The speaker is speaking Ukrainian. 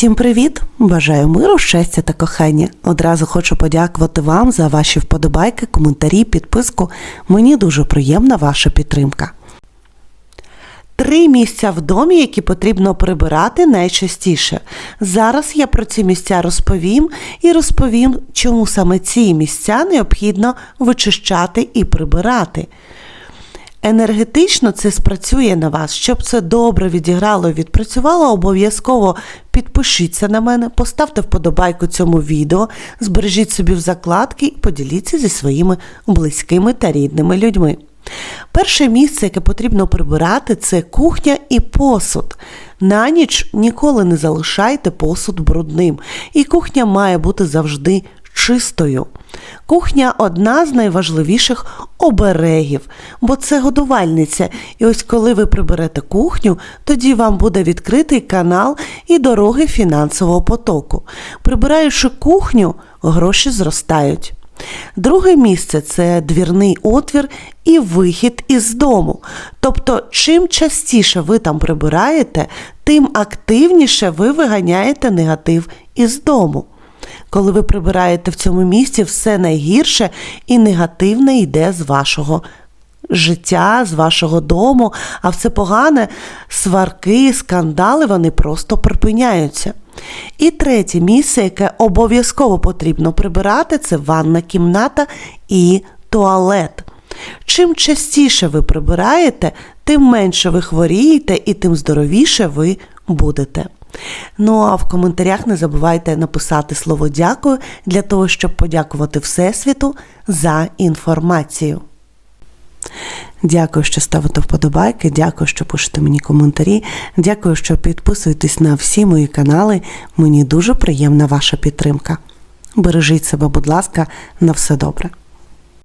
Всім привіт! Бажаю миру, щастя та кохання. Одразу хочу подякувати вам за ваші вподобайки, коментарі, підписку. Мені дуже приємна ваша підтримка. Три місця в домі, які потрібно прибирати найчастіше. Зараз я про ці місця розповім і розповім, чому саме ці місця необхідно вичищати і прибирати. Енергетично це спрацює на вас. Щоб це добре відіграло і відпрацювало, обов'язково підпишіться на мене, поставте вподобайку цьому відео, збережіть собі в закладки і поділіться зі своїми близькими та рідними людьми. Перше місце, яке потрібно прибирати, це кухня і посуд. На ніч ніколи не залишайте посуд брудним, і кухня має бути завжди чистою. Кухня одна з найважливіших оберегів, бо це годувальниця. І ось коли ви приберете кухню, тоді вам буде відкритий канал і дороги фінансового потоку. Прибираючи кухню, гроші зростають. Друге місце це двірний отвір і вихід із дому. Тобто, чим частіше ви там прибираєте, тим активніше ви виганяєте негатив із дому. Коли ви прибираєте в цьому місці, все найгірше і негативне йде з вашого життя, з вашого дому, а все погане, сварки, скандали, вони просто припиняються. І третє місце, яке обов'язково потрібно прибирати, це ванна кімната і туалет. Чим частіше ви прибираєте, тим менше ви хворієте і тим здоровіше ви будете. Ну а в коментарях не забувайте написати слово дякую для того, щоб подякувати Всесвіту за інформацію. Дякую, що ставите вподобайки, дякую, що пишете мені коментарі, дякую, що підписуєтесь на всі мої канали. Мені дуже приємна ваша підтримка. Бережіть себе, будь ласка, на все добре.